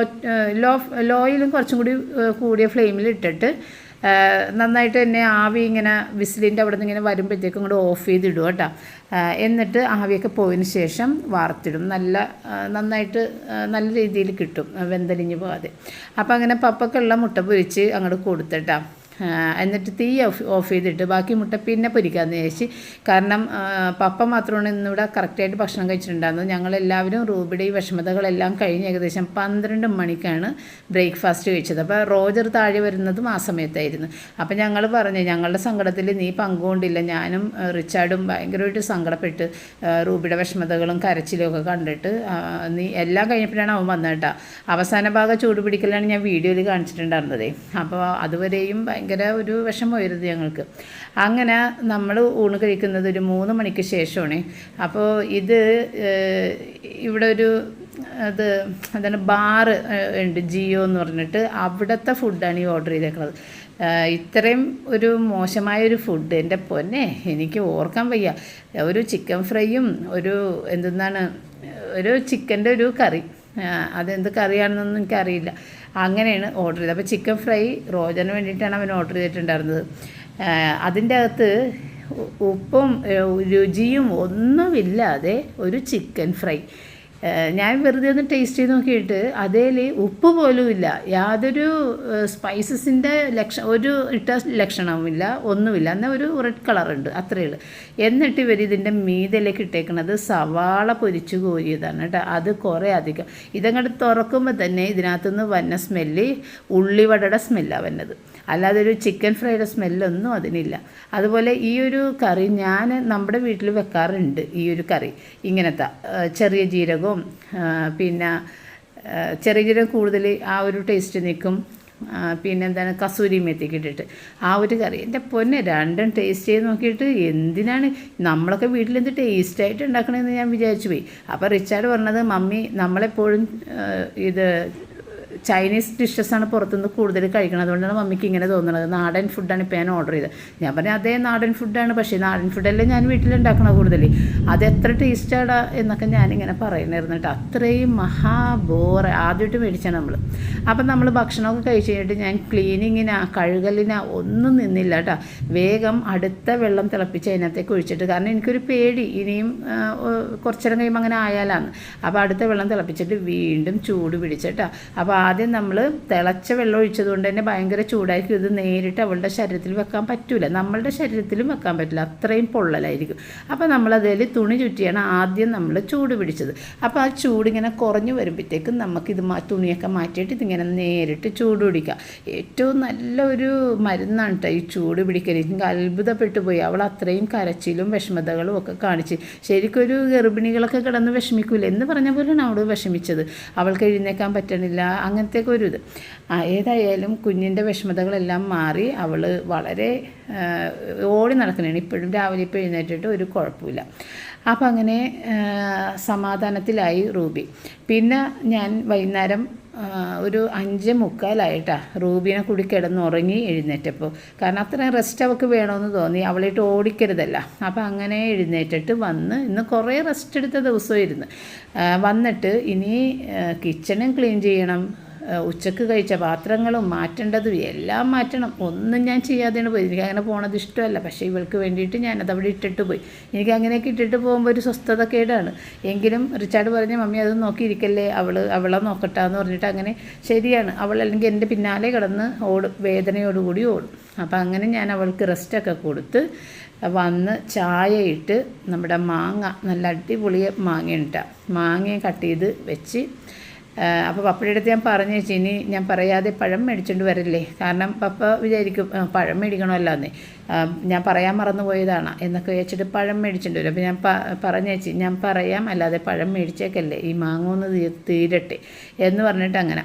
ലോ ലോയിലും കുറച്ചും കൂടി കൂടിയ ഫ്ലെയിമിൽ ഇട്ടിട്ട് നന്നായിട്ട് തന്നെ ആവി ഇങ്ങനെ വിസിലിന്റെ അവിടെ നിന്ന് ഇങ്ങനെ വരുമ്പോഴത്തേക്കും കൂടെ ഓഫ് ചെയ്തിടും കേട്ടോ. എന്നിട്ട് ആവിയൊക്കെ പോയതിന് ശേഷം വാർത്തിടും നല്ല നന്നായിട്ട് നല്ല രീതിയിൽ കിട്ടും വെന്തലിഞ്ഞ് പോകാതെ അപ്പോൾ അങ്ങനെ പപ്പക്കുള്ള മുട്ട പൊരിച്ച് അങ്ങോട്ട് കൊടുത്തിട്ടാ. ആ, എന്നിട്ട് തീ ഓഫ് ഓഫ് ചെയ്തിട്ട് ബാക്കി മുട്ട പിന്നെ പൊരിക്കാമെന്ന് വിചാരിച്ച്. കാരണം പപ്പ മാത്രമാണ് ഇന്നിവിടെ കറക്റ്റായിട്ട് ഭക്ഷണം കഴിച്ചിട്ടുണ്ടായിരുന്നത്. ഞങ്ങളെല്ലാവരും റൂബിയുടെ ഈ വിഷമതകളെല്ലാം കഴിഞ്ഞ് ഏകദേശം പന്ത്രണ്ട് മണിക്കാണ് ബ്രേക്ക്ഫാസ്റ്റ് കഴിച്ചത്. അപ്പോൾ റോജർ താഴെ വരുന്നതും ആ സമയത്തായിരുന്നു. അപ്പോൾ ഞങ്ങൾ പറഞ്ഞു ഞങ്ങളുടെ സങ്കടത്തിൽ നീ പങ്കുകൊണ്ടില്ല. ഞാനും റിച്ചാർഡും ഭയങ്കരമായിട്ട് സങ്കടപ്പെട്ട് റൂബിയുടെ വിഷമതകളും കരച്ചിലും ഒക്കെ കണ്ടിട്ട് നീ എല്ലാം കഴിഞ്ഞപ്പോഴാണ് അവൻ വന്നത് അവസാന ഭാഗം ചൂട് പിടിക്കലാണ് ഞാൻ വീഡിയോയിൽ കാണിച്ചിട്ടുണ്ടായിരുന്നത്. അപ്പോൾ അതുവരെയും ഭയങ്കര ഒരു വിഷമമായിരുന്നു ഞങ്ങൾക്ക്. അങ്ങനെ നമ്മൾ ഊണ് കഴിക്കുന്നത് ഒരു മൂന്ന് മണിക്ക് ശേഷമാണ്. അപ്പോൾ ഇത് ഇവിടെ ഒരു അത് എന്താണ് ബാറ് ഉണ്ട് ജിയോ എന്ന് പറഞ്ഞിട്ട് അവിടുത്തെ ഫുഡാണ് ഈ ഓർഡർ ചെയ്തേക്കുന്നത് ഇത്രയും ഒരു മോശമായ ഒരു ഫുഡ്. എന്റെ പൊന്നെ എനിക്ക് ഓർക്കാൻ വയ്യ. ഒരു ചിക്കൻ ഫ്രൈയും ഒരു എന്തെന്നാണ് ഒരു ചിക്കന്റെ ഒരു കറി. അതെന്ത് കറിയാണെന്നൊന്നും എനിക്കറിയില്ല. അങ്ങനെയാണ് ഓർഡർ ചെയ്തത്. അപ്പോൾ ചിക്കൻ ഫ്രൈ റോജന് വേണ്ടിയിട്ടാണ് അവൻ ഓർഡർ ചെയ്തിട്ടുണ്ടായിരുന്നത്. അതിന്റെ അകത്ത് ഉപ്പും രുചിയും ഒന്നുമില്ലാതെ ഒരു ചിക്കൻ ഫ്രൈ ഞാൻ വെറുതെ ഒന്ന് ടേസ്റ്റ് ചെയ്ത് നോക്കിയിട്ട് അതേൽ ഉപ്പ് പോലും ഇല്ല. യാതൊരു സ്പൈസസിന്റെ ലക്ഷ ഒരു ഇട്ട ലക്ഷണവുമില്ല ഒന്നുമില്ല. എന്നാൽ ഒരു റെഡ് കളറുണ്ട് അത്രയേ ഉള്ളൂ. എന്നിട്ട് ഇവർ ഇതിന്റെ മീതിലേക്ക് ഇട്ടേക്കുന്നത് സവാള പൊരിച്ചു കോരിയതാണ് കേട്ടോ. അത് കുറേ അധികം. ഇതങ്ങോട്ട് തുറക്കുമ്പോൾ തന്നെ ഇതിനകത്തുനിന്ന് വന്ന സ്മെല്ല് ഉള്ളിവടയുടെ സ്മെല്ലാണ് വന്നത്. അല്ലാതെ ഒരു ചിക്കൻ ഫ്രൈയുടെ സ്മെല്ലൊന്നും അതിനില്ല. അതുപോലെ ഈ ഒരു കറി ഞാൻ നമ്മുടെ വീട്ടിൽ വെക്കാറുണ്ട് ഈ ഒരു കറി. ഇങ്ങനത്തെ ചെറിയ ജീരകവും ആ, പിന്നെ ചെറിയ ചെറിയ കൂടുതൽ ആ ഒരു ടേസ്റ്റ് നിൽക്കും. പിന്നെന്താണ് കസൂരി മെത്തിക്ക് ഇട്ടിട്ട്. ആ ഒരു കറി. എന്റെ പൊന്നെ രണ്ടും ടേസ്റ്റ് ചെയ്ത് നോക്കിയിട്ട് എന്തിനാണ്? നമ്മളൊക്കെ വീട്ടിൽ എന്ത് ടേസ്റ്റായിട്ട് ഉണ്ടാക്കണമെന്ന് ഞാൻ വിചാരിച്ചു പോയി. അപ്പോൾ റിച്ചാർഡ് പറഞ്ഞത് മമ്മി നമ്മളെപ്പോഴും ഇത് ചൈനീസ് ഡിഷസാണ് പുറത്തുനിന്ന് കൂടുതൽ കഴിക്കുന്നത് അതുകൊണ്ടാണ് മമ്മിക്ക് ഇങ്ങനെ തോന്നുന്നത് നാടൻ ഫുഡാണ് ഇപ്പോൾ ഞാൻ ഓർഡർ ചെയ്തത്. ഞാൻ പറഞ്ഞു അതേ നാടൻ ഫുഡാണ് പക്ഷേ നാടൻ ഫുഡല്ലേ ഞാൻ വീട്ടിലുണ്ടാക്കണ കൂടുതൽ? അത് എത്ര ടേസ്റ്റാടാ എന്നൊക്കെ ഞാനിങ്ങനെ പറയുന്നായിരുന്നു കേട്ടോ. അത്രയും മഹാ ബോറ് ആദ്യമായിട്ട് മേടിച്ചാണ് നമ്മൾ അപ്പം നമ്മൾ ഭക്ഷണമൊക്കെ കഴിച്ച് കഴിഞ്ഞിട്ട് ഞാൻ ക്ലീനിങ്ങിനാ കഴുകലിനാ ഒന്നും നിന്നില്ല കേട്ടോ. വേഗം അടുത്ത വെള്ളം തിളപ്പിച്ച് അതിനകത്തേക്ക് ഒഴിച്ചിട്ട്. കാരണം എനിക്കൊരു പേടി. ഇനിയും കുറച്ചേരം കഴിയുമ്പോൾ അങ്ങനെ ആയാലാണ് അപ്പോൾ അടുത്ത വെള്ളം തിളപ്പിച്ചിട്ട് വീണ്ടും ചൂട് പിടിച്ചിട്ടാ അപ്പോൾ ആദ്യം നമ്മൾ തിളച്ച വെള്ളം ഒഴിച്ചതുകൊണ്ട് തന്നെ ഭയങ്കര ചൂടാക്കി ഇത് നേരിട്ട് അവളുടെ ശരീരത്തിൽ വെക്കാൻ പറ്റില്ല നമ്മളുടെ ശരീരത്തിലും വെക്കാൻ പറ്റില്ല. അത്രയും പൊള്ളലായിരിക്കും. അപ്പോൾ നമ്മളതിൽ തുണി ചുറ്റിയാണ് ആദ്യം നമ്മൾ ചൂട് പിടിച്ചത്. അപ്പോൾ ആ ചൂടിങ്ങനെ കുറഞ്ഞു വരുമ്പോഴത്തേക്കും നമുക്കിത് തുണിയൊക്കെ മാറ്റിയിട്ട് ഇതിങ്ങനെ നേരിട്ട് ചൂട് പിടിക്കാം. ഏറ്റവും നല്ലൊരു മരുന്നാണ് കേട്ടോ ഈ ചൂട് പിടിക്കൽ എനിക്ക് അത്ഭുതപ്പെട്ടു പോയി. അവൾ അത്രയും കരച്ചിലും വിഷമതകളും ഒക്കെ കാണിച്ച്. ശരിക്കും ഒരു ഗർഭിണികളൊക്കെ കിടന്ന് വിഷമിക്കൂല? എന്ന് പറഞ്ഞ പോലെയാണ് അവൾ വിഷമിച്ചത്. അവൾക്ക് എഴുന്നേക്കാൻ പറ്റണില്ല. അങ്ങനത്തെയൊക്കെ ഒരു ഇത്. ഏതായാലും കുഞ്ഞിന്റെ വിഷമതകളെല്ലാം മാറി അവൾ വളരെ ഓടി നടക്കുന്നതാണ് ഇപ്പോഴും രാവിലെ ഇപ്പോൾ എഴുന്നേറ്റിട്ട് ഒരു കുഴപ്പമില്ല അപ്പം അങ്ങനെ സമാധാനത്തിലായി റൂബി. പിന്നെ ഞാൻ വൈകുന്നേരം ഒരു അഞ്ച് മുക്കാലായിട്ടാ റൂബിനെ കൂടി കിടന്നുറങ്ങി എഴുന്നേറ്റപ്പോൾ കാരണം അത്രയും റെസ്റ്റ് അവൾക്ക് വേണമെന്ന് തോന്നി. അവളിട്ട് ഓടിക്കരുതല്ല. അപ്പം അങ്ങനെ എഴുന്നേറ്റിട്ട് വന്ന് ഇന്ന് കുറേ റെസ്റ്റ് എടുത്ത ദിവസമായിരുന്നു. വന്നിട്ട് ഇനി കിച്ചണും ക്ലീൻ ചെയ്യണം. ഉച്ചയ്ക്ക് കഴിച്ച പാത്രങ്ങളും മാറ്റേണ്ടതും എല്ലാം മാറ്റണം. ഒന്നും ഞാൻ ചെയ്യാതെയാണ് പോയത്. എനിക്ക് അങ്ങനെ പോണത് ഇഷ്ടമല്ല. പക്ഷേ ഇവൾക്ക് വേണ്ടിയിട്ട് ഞാനത് അവിടെ ഇട്ടിട്ട് പോയി. എനിക്ക് അങ്ങനെയൊക്കെ ഇട്ടിട്ട് പോകുമ്പോൾ ഒരു സ്വസ്ഥത കേടാണ്. എങ്കിലും റിച്ചാർഡ് പറഞ്ഞ മമ്മി അത് നോക്കിയിരിക്കല്ലേ? അവൾ അവളെ നോക്കട്ടെ എന്ന് പറഞ്ഞിട്ട് അങ്ങനെ ശരിയാണ്. അവൾ അല്ലെങ്കിൽ എന്റെ പിന്നാലെ കിടന്ന് ഓടും. വേദനയോടുകൂടി ഓടും. അപ്പോൾ അങ്ങനെ ഞാൻ അവൾക്ക് റെസ്റ്റൊക്കെ കൊടുത്ത് വന്ന് ചായ ഇട്ട് നമ്മുടെ മാങ്ങ നല്ല അടിപൊളിയ മാങ്ങ ഇട്ടാ മാങ്ങയും കട്ട് ചെയ്ത് വെച്ച് അപ്പോൾ പപ്പയുടെ അടുത്ത് ഞാൻ പറഞ്ഞു വെച്ചു ഇനി ഞാൻ പറയാതെ പഴം മേടിച്ചുകൊണ്ട് വരില്ലേ? കാരണം പപ്പ വിചാരിക്കും പഴം മേടിക്കണമല്ലോ എന്നേ ഞാൻ പറയാൻ മറന്നു പോയതാണ് എന്നൊക്കെ വെച്ചിട്ട് പഴം മേടിച്ചിട്ട് വരും. അപ്പോൾ ഞാൻ പറഞ്ഞു വെച്ച് ഞാൻ പറയാം അല്ലാതെ പഴം മേടിച്ചേക്കല്ലേ ഈ മാങ്ങ ഒന്ന് തീരട്ടെ എന്ന് പറഞ്ഞിട്ട് അങ്ങനെ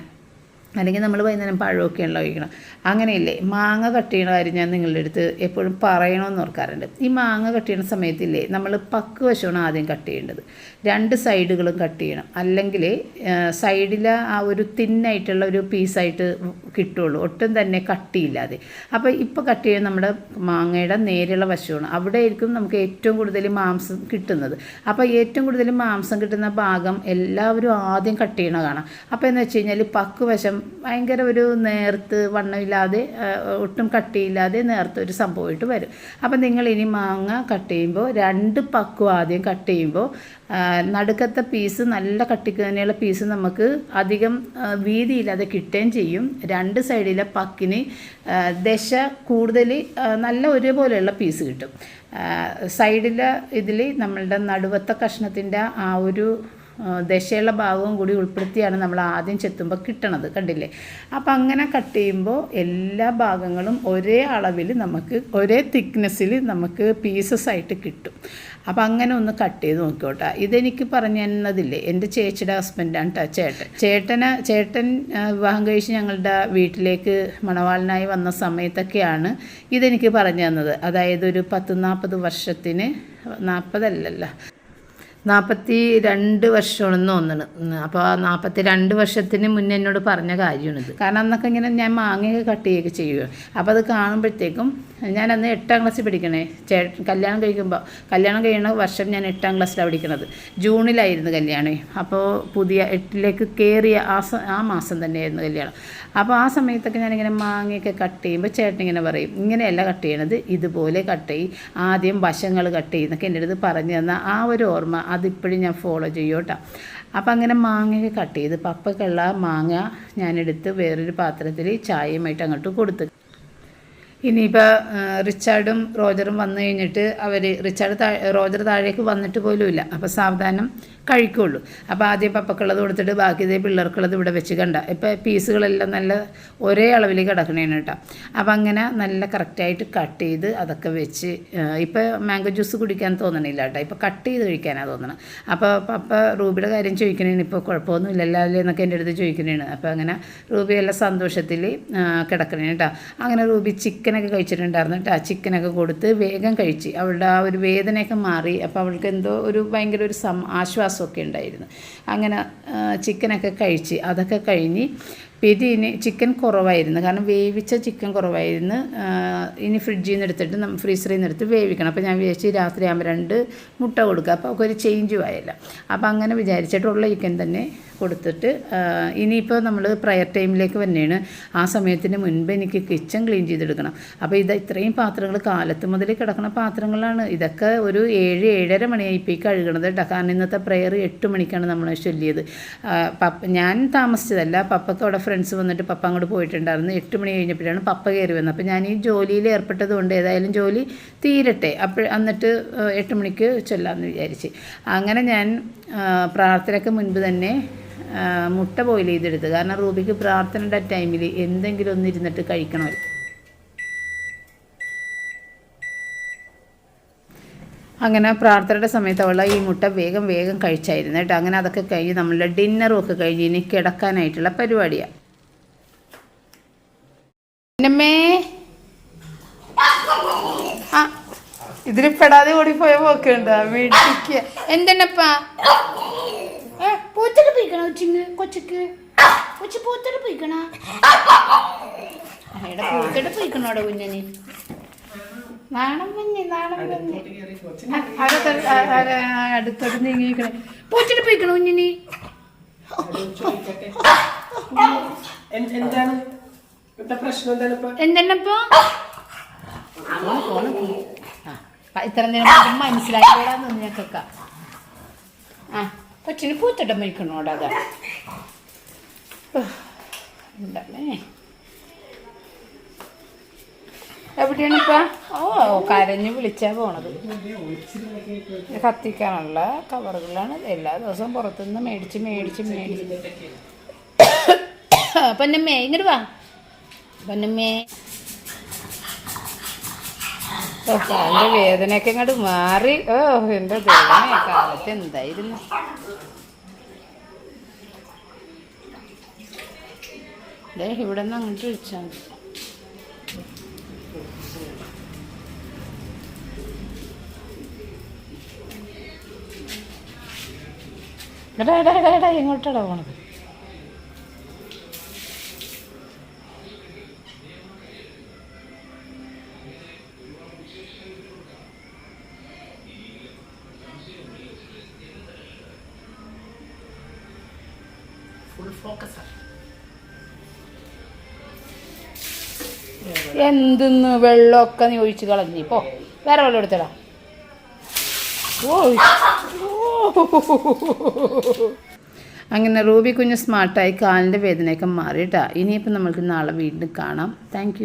അല്ലെങ്കിൽ നമ്മൾ വൈകുന്നേരം പഴമൊക്കെയാണല്ലോ കഴിക്കണം. അങ്ങനെയല്ലേ മാങ്ങ കട്ട് ചെയ്യണ കാര്യം ഞാൻ നിങ്ങളുടെ അടുത്ത് എപ്പോഴും പറയണമെന്ന് ഓർക്കാറുണ്ട്. ഈ മാങ്ങ കട്ട് ചെയ്യണ സമയത്തില്ലേ നമ്മൾ പക്ക് വശമാണ് ആദ്യം കട്ട് ചെയ്യേണ്ടത്. രണ്ട് സൈഡുകളും കട്ട് ചെയ്യണം. അല്ലെങ്കിൽ സൈഡിലെ ആ ഒരു തിന്നായിട്ടുള്ള ഒരു പീസായിട്ട് കിട്ടുള്ളൂ ഒട്ടും തന്നെ കട്ടിയില്ലാതെ അപ്പോൾ ഇപ്പോൾ കട്ട് ചെയ്യുന്ന നമ്മുടെ മാങ്ങയുടെ നേരെയുള്ള വശമാണ്. അവിടെ ആയിരിക്കും നമുക്ക് ഏറ്റവും കൂടുതൽ മാംസം കിട്ടുന്നത്. അപ്പോൾ ഏറ്റവും കൂടുതൽ മാംസം കിട്ടുന്ന ഭാഗം എല്ലാവരും ആദ്യം കട്ട് ചെയ്യണ കാണാം അപ്പോൾ എന്ന് വെച്ച് കഴിഞ്ഞാൽ പക്ക് വശം ഭയങ്കര ഒരു നേർത്ത് വണ്ണമില്ലാതെ ഒട്ടും കട്ടിയില്ലാതെ നേർത്ത ഒരു സംഭവമായിട്ട് വരും. അപ്പം നിങ്ങൾ ഇനി മാങ്ങ കട്ട് ചെയ്യുമ്പോൾ രണ്ട് പക്വം ആദ്യം കട്ട് ചെയ്യുമ്പോൾ നടുക്കത്തെ പീസ് നല്ല കട്ടിക്ക് തന്നെയുള്ള പീസ് നമുക്ക് അധികം വീതിയില്ലാതെ കിട്ടുകയും ചെയ്യും. രണ്ട് സൈഡിലെ പക്കിന് ദശ കൂടുതൽ നല്ല ഒരുപോലെയുള്ള പീസ് കിട്ടും. സൈഡിലെ ഇതിൽ നമ്മളുടെ നടുവത്തെ കഷ്ണത്തിന്റെ ആ ഒരു ദശയുള്ള ഭാഗവും കൂടി ഉൾപ്പെടുത്തിയാണ് നമ്മൾ ആദ്യം ചെത്തുമ്പോൾ കിട്ടണത് കണ്ടില്ലേ? അപ്പം അങ്ങനെ കട്ട് ചെയ്യുമ്പോൾ എല്ലാ ഭാഗങ്ങളും ഒരേ അളവിൽ നമുക്ക് ഒരേ തിക്നെസ്സിൽ നമുക്ക് പീസസ് ആയിട്ട് കിട്ടും. അപ്പം അങ്ങനെ ഒന്ന് കട്ട് ചെയ്ത് നോക്കിക്കോട്ടെ. ഇതെനിക്ക് പറഞ്ഞു തന്നതില്ലേ? എന്റെ ചേച്ചിയുടെ ഹസ്ബൻഡാണ് കേട്ടോ ചേട്ടൻ. ചേട്ടന് ചേട്ടൻ വിവാഹം കഴിച്ച് ഞങ്ങളുടെ വീട്ടിലേക്ക് മണവാളനായി വന്ന സമയത്തൊക്കെയാണ് ഇതെനിക്ക് പറഞ്ഞു തന്നത്. അതായത് ഒരു പത്ത് നാൽപ്പത് വർഷത്തിന് നാൽപ്പതല്ലല്ലോ നാൽപ്പത്തി രണ്ട് വർഷമാണെന്ന് തോന്നണ്. അപ്പോൾ നാൽപ്പത്തി രണ്ട് വർഷത്തിന് മുന്നേ എന്നോട് പറഞ്ഞ കാര്യമാണിത്. കാരണം അന്നൊക്കെ ഇങ്ങനെ ഞാൻ മാങ്ങയൊക്കെ കട്ട് ചെയ്യുകയൊക്കെ ചെയ്യുക അപ്പോൾ അത് കാണുമ്പോഴത്തേക്കും ഞാൻ അന്ന് എട്ടാം ക്ലാസ്സിൽ പഠിക്കണേ. ചേ കല്യാണം കഴിക്കുമ്പോൾ കല്യാണം കഴിയണ വർഷം ഞാൻ എട്ടാം ക്ലാസ്സിലാണ് പഠിക്കണത്. ജൂണിലായിരുന്നു കല്യാണം. അപ്പോൾ പുതിയ എട്ടിലേക്ക് കയറിയ ആ ആ മാസം തന്നെയായിരുന്നു കല്യാണം. അപ്പോൾ ആ സമയത്തൊക്കെ ഞാനിങ്ങനെ മാങ്ങയൊക്കെ കട്ട് ചെയ്യുമ്പോൾ ചേട്ടൻ ഇങ്ങനെ പറയും ഇങ്ങനെയല്ല കട്ട് ചെയ്യണത് ഇതുപോലെ കട്ട് ചെയ്യും ആദ്യം വശങ്ങൾ കട്ട് ചെയ്യുന്നൊക്കെ എന്റെ അടുത്ത് പറഞ്ഞു തന്ന ആ ഒരു ഓർമ്മ അതിപ്പോഴും ഞാൻ ഫോളോ ചെയ്യും കേട്ടോ അപ്പോൾ അങ്ങനെ മാങ്ങയൊക്കെ കട്ട് ചെയ്ത് പപ്പക്കുള്ള മാങ്ങ ഞാനെടുത്ത് വേറൊരു പാത്രത്തിൽ ചായയുമായിട്ട് അങ്ങോട്ട് കൊടുത്തു. ഇനിയിപ്പോൾ റിച്ചാർഡും റോജറും വന്നു കഴിഞ്ഞിട്ട് അവർ റിച്ചാർഡ് താഴെ റോജർ താഴേക്ക് വന്നിട്ട് പോലുമില്ല. അപ്പോൾ സാവധാനം കഴിക്കുള്ളൂ. അപ്പോൾ ആദ്യം പപ്പക്കുള്ളത് കൊടുത്തിട്ട് ബാക്കി ഇതേ പിള്ളേർക്കുള്ളത് ഇവിടെ വെച്ച് കണ്ട. ഇപ്പോൾ പീസുകളെല്ലാം നല്ല ഒരേ അളവിൽ കിടക്കണേന് കേട്ടോ അപ്പോൾ അങ്ങനെ നല്ല കറക്റ്റായിട്ട് കട്ട് ചെയ്ത് അതൊക്കെ വെച്ച് ഇപ്പോൾ മാംഗോ ജ്യൂസ് കുടിക്കാൻ തോന്നണില്ല കേട്ടോ ഇപ്പോൾ കട്ട് ചെയ്ത് കഴിക്കാനാണ് തോന്നണം. അപ്പോൾ പപ്പ റൂബിയുടെ കാര്യം ചോദിക്കണേന് ഇപ്പോൾ കുഴപ്പമൊന്നുമില്ലല്ലോ എന്നൊക്കെ എന്റെ അടുത്ത് ചോദിക്കണേണ്. അപ്പോൾ അങ്ങനെ റൂബി എല്ലാം സന്തോഷത്തിൽ കിടക്കണേ കേട്ടോ അങ്ങനെ റൂബി ചിക്കനൊക്കെ കഴിച്ചിട്ടുണ്ടായിരുന്നു കേട്ടോ ചിക്കനൊക്കെ കൊടുത്ത് വേഗം കഴിച്ച്. അവളുടെ ആ ഒരു വേദനയൊക്കെ മാറി. അപ്പോൾ അവൾക്ക് എന്തോ ഒരു ഭയങ്കര ഒരു സം ആശ്വാസമൊക്കെ ഉണ്ടായിരുന്നു. അങ്ങനെ ആ, ചിക്കനൊക്കെ കഴിച്ച്. അതൊക്കെ കഴിഞ്ഞ് പിന്നെ ഇനി ചിക്കൻ കുറവായിരുന്നു. കാരണം വേവിച്ച ചിക്കൻ കുറവായിരുന്നു. ഇനി ഫ്രിഡ്ജിൽ നിന്ന് എടുത്തിട്ട് നമ്മൾ ഫ്രീസറിൽ നിന്ന് എടുത്ത് വേവിക്കണം. അപ്പോൾ ഞാൻ വിചാരിച്ച് രാത്രി ആകുമ്പോൾ രണ്ട് മുട്ട കൊടുക്കുക അപ്പോൾ ഒരു ചേഞ്ചും ആയില്ല. അപ്പോൾ അങ്ങനെ വിചാരിച്ചിട്ടുള്ള ചിക്കൻ തന്നെ കൊടുത്തിട്ട് ഇനിയിപ്പോൾ നമ്മൾ പ്രയർ ടൈമിലേക്ക് തന്നെയാണ് ആ സമയത്തിന് മുൻപ് എനിക്ക് കിച്ചൺ ക്ലീൻ ചെയ്തെടുക്കണം. അപ്പോൾ ഇത് ഇത്രയും പാത്രങ്ങൾ കാലത്ത് മുതൽ കിടക്കുന്ന പാത്രങ്ങളാണ്. ഇതൊക്കെ ഒരു ഏഴ് ഏഴര മണിയായി ഇപ്പോൾ ഈ കഴുകണത് കേട്ടോ. കാരണം ഇന്നത്തെ പ്രയർ എട്ട് മണിക്കാണ് നമ്മൾ ചൊല്ലിയത്. പപ്പ ഞാൻ താമസിച്ചതല്ല. പപ്പക്ക് അവിടെ ഫ്രണ്ട്സ് വന്നിട്ട് പപ്പ അങ്ങോട്ട് പോയിട്ടുണ്ടായിരുന്നു. എട്ട് മണി കഴിഞ്ഞപ്പോഴാണ് പപ്പ കയറി വന്നത്. അപ്പോൾ ഞാൻ ഈ ജോലിയിൽ ഏർപ്പെട്ടത് കൊണ്ട് ഏതായാലും ജോലി തീരട്ടെ. അപ്പോൾ എന്നിട്ട് എട്ട് മണിക്ക് ചൊല്ലാമെന്ന് വിചാരിച്ച്. അങ്ങനെ ഞാൻ പ്രാർത്ഥനയ്ക്ക് മുൻപ് തന്നെ മുട്ട ബോയിൽ ചെയ്തെടുത്ത്. കാരണം റൂബിക്ക് പ്രാർത്ഥനയുടെ ടൈമിൽ എന്തെങ്കിലും ഒന്ന് ഇരുന്നിട്ട് കഴിക്കണമല്ലോ അങ്ങനെ പ്രാർത്ഥനയുടെ സമയത്ത് അവൾ ഈ മുട്ട വേഗം വേഗം കഴിച്ചായിരുന്നു കേട്ടോ. അങ്ങനെ അതൊക്കെ കഴിഞ്ഞ് നമ്മളുടെ ഡിന്നറും ഒക്കെ കഴിഞ്ഞ് ഇനി കിടക്കാനായിട്ടുള്ള പരിപാടിയാണ് ആ ഇതിൽ പെടാതെ ഓടിപ്പോയ പോക്കുണ്ടോ? വീട്ടിലേക്ക് എന്തെന്നപ്പാ? പൂത്തിട്ട് പോയിക്കണോ കൊച്ചിന് കൊച്ചക്ക്? കൊച്ചു പൂച്ചക്ക് പോയിക്കണ ഇവിടെ പൂത്തിട്ട് പോയിക്കണോടെ കുഞ്ഞന്. നാണം മഞ്ഞ് നാണം മഞ്ഞ് അടുത്തോട്ട് നീങ്ങിക്കണേ പൂത്തിട്ട് പോയിക്കണോ കുഞ്ഞിനി? എന്ത്- എന്താണ്? ഇവിടുത്തെ പ്രശ്നം എന്താണ് ഇപ്പൊ? എന്തെന്നപ്പോ ഇത്ര നേരം മനസ്സിലായി ഞാൻ ഞങ്ങൾക്കൊക്കെ. ആ. കൊച്ചിന് പൂത്തിട്ട് മരിക്കണോടാ അതാ? ഉണ്ടല്ലേ? എവിടെയാണിപ്പ? ഓ കരഞ്ഞ് വിളിച്ചാ പോണത്. കത്തിക്കാനുള്ള കവറുകളാണ്. എല്ലാ ദിവസവും പുറത്തുനിന്ന് മേടിച്ച് മേടിച്ച് മേടിച്ച്. പൊന്നമ്മേ ഇങ്ങോട്ട് വാ. പൊന്നമ്മേ കാലിന്റെ വേദനയൊക്കെ ഇങ്ങോട്ട് മാറി. ഓ എന്റെ ദൈവമേ എന്തായിരുന്നു? ദേ ഇവിടെ നിന്ന് അങ്ങോട്ട് വിളിച്ചാൽ മതി. പോണത്? എന്തെന്ന് വെള്ളമൊക്കെ നീ ഒഴിച്ച് കളഞ്ഞു പോ. വേറെ വെള്ളം എടുത്തടാ. ഓ അങ്ങനെ റൂബി കുഞ്ഞ് സ്മാർട്ടായി കാലിന്റെ വേദനയൊക്കെ മാറിയിട്ടാ. ഇനിയിപ്പോൾ നമ്മൾക്ക് നാളെ വീണ്ടും കാണാം. താങ്ക്